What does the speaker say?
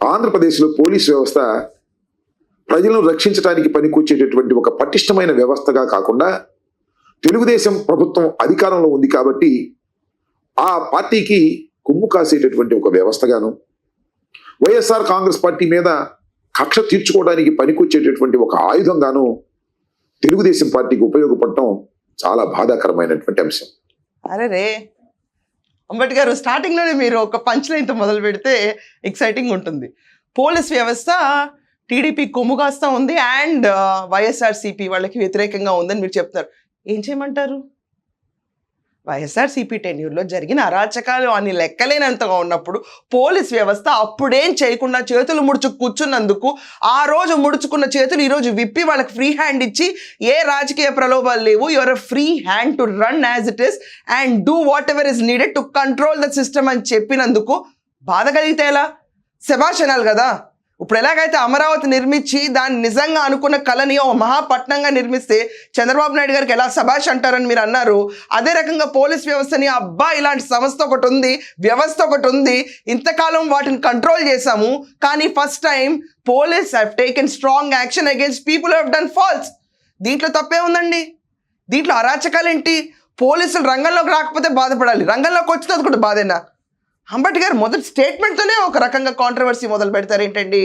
ఆంధ్రప్రదేశ్లో పోలీస్ వ్యవస్థ ప్రజలను రక్షించడానికి పనికొచ్చేటటువంటి ఒక పటిష్టమైన వ్యవస్థగా కాకుండా తెలుగుదేశం ప్రభుత్వం అధికారంలో ఉంది కాబట్టి ఆ పార్టీకి కుమ్ము కాసేటటువంటి ఒక వ్యవస్థగాను వైఎస్ఆర్ కాంగ్రెస్ పార్టీ మీద కక్ష తీర్చుకోవడానికి పనికొచ్చేటటువంటి ఒక ఆయుధంగాను తెలుగుదేశం పార్టీకి ఉపయోగపడటం చాలా బాధాకరమైనటువంటి అంశం. అరే రే అంబటి గారు స్టార్టింగ్లోనే మీరు ఒక పంచ్ లైన్తో మొదలు పెడితే ఎక్సైటింగ్ ఉంటుంది. పోలీస్ వ్యవస్థ టీడీపీ కొమ్ము కాస్తా ఉంది అండ్ uh, వైఎస్ఆర్సీపీ వాళ్ళకి వ్యతిరేకంగా ఉందని మీరు చెప్తున్నారు. ఏం చేయమంటారు? వైఎస్ఆర్సీపీ టెన్యూర్లో జరిగిన అరాచకాలు అని లెక్కలేనంతగా ఉన్నప్పుడు పోలీస్ వ్యవస్థ అప్పుడేం చేయకుండా చేతులు ముడుచు కూర్చున్నందుకు ఆ రోజు ముడుచుకున్న చేతులు ఈరోజు విప్పి వాళ్ళకి ఫ్రీ హ్యాండ్ ఇచ్చి ఏ రాజకీయ ప్రలోభాలు లేవు. Your free hand to run as it is and do whatever is needed to control the system అని చెప్పినందుకు బాధ కలిగితే ఎలా? శభాషణాలు కదా? ఇప్పుడు ఎలాగైతే అమరావతి నిర్మించి దాన్ని నిజంగా అనుకున్న కళని ఓ మహాపట్నంగా నిర్మిస్తే చంద్రబాబు నాయుడు గారికి ఎలా సభాష్ అంటారని మీరు అన్నారు అదే రకంగా పోలీస్ వ్యవస్థని అబ్బా ఇలాంటి సంస్థ ఒకటి ఉంది వ్యవస్థ ఒకటి ఉంది ఇంతకాలం వాటిని కంట్రోల్ చేశాము కానీ first time police have taken strong action against people have done false దీంట్లో తప్పే ఉందండి. దీంట్లో అరాచకాలు ఏంటి పోలీసులు రంగంలోకి రాకపోతే బాధపడాలి. రంగంలోకి వచ్చినది కూడా బాధేనా? అంబటి గారు మొదటి స్టేట్మెంట్తోనే ఒక రకంగా కాంట్రవర్సీ మొదలు పెడతారు ఏంటండి